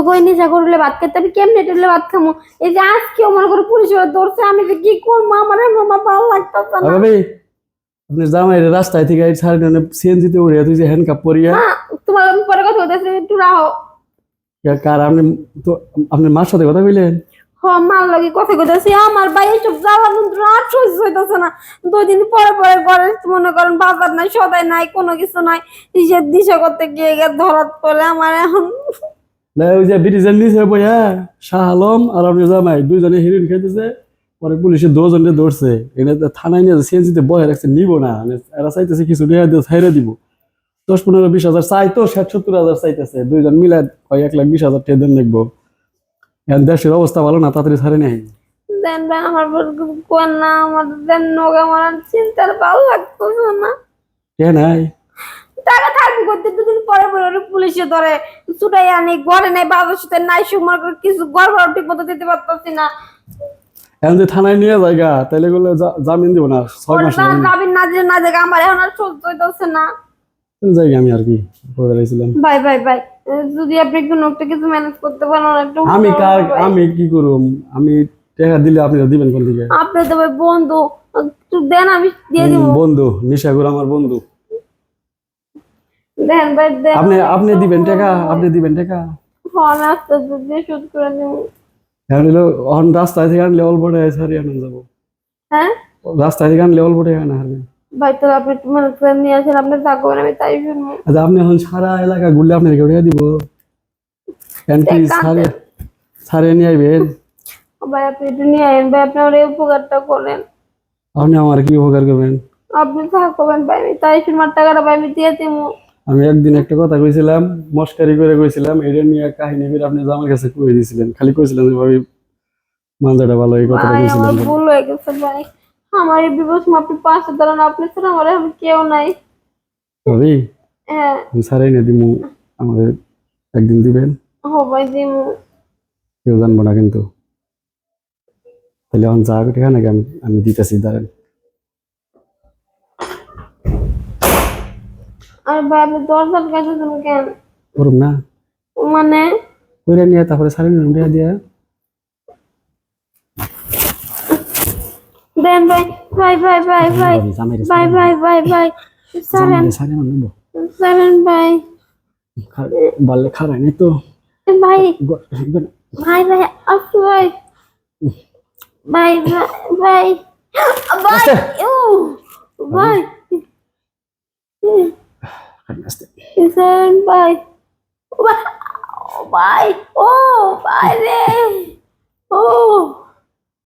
কিন্তু কই নিশা করলে ভাত খেতে আমি কেমনে টেলে ভাত খামো? এই যে আজকেও মনে করো পুলিশ ধরছে আমি যে কি করব? আমার মামা ভালো লাগতেছে না। ভাবি আপনি জামাই রাস্তায় থেকে ছাড়ি সিএনজিতে উড়িয়া তুই যে হ্যান্ড কাপ পরিয়া। হ্যাঁ, তোমার আমি পরে কথা বলতেছি একটু রাহো। কার আপনি তো আপনি মার সাথে কথা কইলেন? হ মার লাগে কথা কইতেছি আমার ভাই এইসব জ্বালা মন্ত্র আর সহ্য হইতেছে না। দুই দিন পরে পরে ঘরে মনে করেন বাজার নাই সদাই নাই কোনো কিছু নাই দিশে দিশা করতে গিয়ে গিয়ে ধরাত পড়ে আমার এখন ওই যে ব্রিজের নিচে বইয়া শাহ আলম আর আপনি জামাই দুইজনে হিরোইন খাইতেছে পরে পুলিশে দুজনে ধরছে। এটা তো থানায় নিয়ে সিএনজিতে বয়ে রাখছে নিব না। মানে এরা চাইতেছে কিছু টাকা দিয়ে ছাইরে দিব। দশ পনেরো বিশ হাজার চাইতো ষাট সত্তর হাজার চাইতেছে। দুইজন মিলে কয় এক লাখ বিশ হাজার টাকা দেন এখন দেশের অবস্থা ভালো না তাড়াতাড়ি ছাড়ে নেই। দেন ভাই আমার কোন না আমার দেন নোগ আমার চিন্তার ভালো লাগতেছে না। কে নাই? টাকা থাকবে করতে দুদিন পরে পরে ওরে পুলিশে ধরে ছুটাই আনি ঘরে নাই বাবার সাথে নাই সময় কিছু ঠিক মতো দিতে পারতেছি না। এখন যে থানায় নিয়ে তাহলে গুলো জামিন দিব না ছয় মাস না যাবেন না না জায়গা আমার এখন আর সহ্য হইতেছে না। যাই আমি আর কি করে ভাই ভাই ভাই যদি আপনি একটু নোটটা কিছু ম্যানেজ করতে পারেন একটু আমি কার আমি কি করব আমি টাকা দিলে আপনি দিবেন কোন দিকে? আপনি তো ভাই বন্ধু দেন আমি দিয়ে দিব। বন্ধু নিশাগুর আমার বন্ধু। দেন ভাই দেন আপনি আপনি দিবেন টাকা আপনি দিবেন টাকা। ফোন আসতে দিয়ে শুট করে দিব এখন হলো অন রাস্তায় থেকে আনলে অল্প টাকা সারি যাব। হ্যাঁ? রাস্তায় থেকে আনলে অল্প টাকা আনা হারবেন ভাই তো আপনি একটু ম্যানেজ নিয়ে আসেন আপনি থাকবেন আমি তাই শুনব। আচ্ছা আপনি এখন সারা এলাকা ঘুরলে আপনাকে টাকা দিব? কাজ সারে সারে নিয়ে আইবেন। ভাই আপনি একটু নিয়ে আইন ভাই আপনি আমার এই উপকারটা করেন। আপনি আমার কি উপকার করবেন? আপনি থাকবেন ভাই আমি তাই শুনবার টাকাটা ভাই আমি দিয়ে দিব আমি একদিন একটা কথা কইছিলাম মস্কারি করে কইছিলাম এটা নিয়ে কাহিনী করে আপনি আমার কাছে কই দিয়েছিলেন খালি কইছিলেন যে ভাবি মানজাটা ভালো এই কথাটা কইছিলেন। ভুল হয়ে গেছে ভাই। আমার এই বিবস আপনি পাশে দাঁড়ান আপনি ছাড়া আমার এখন কেউ নাই। ভাবি হ্যাঁ। আমি সারাই না দিমু আমাদের একদিন দিবেন? হো ভাই দিমু। কেউ জানব না কিন্তু। তাহলে এখন যা নাকি? আমি আমি দিতেছি দাঁড়ান। আর আপনি দরজার কাছে শুনুন কেন? করুম না। মানে? কইরা নিয়ে তারপরে সারাই নিলাম টাকা দিয়া। দেন ভাই ভাই ভাই ভাই ভাই ভাই ভাই ভাই ভাই সারেন। সারাই নেব সারেন ভাই। বাল্লে খারাই নাই তো। ভাই ভাই ভাই আসু ভাই। ভাই ভাই ভাই। ভাই ভাই। You said bye. Bye. Oh, bye. Oh, bye. Oh.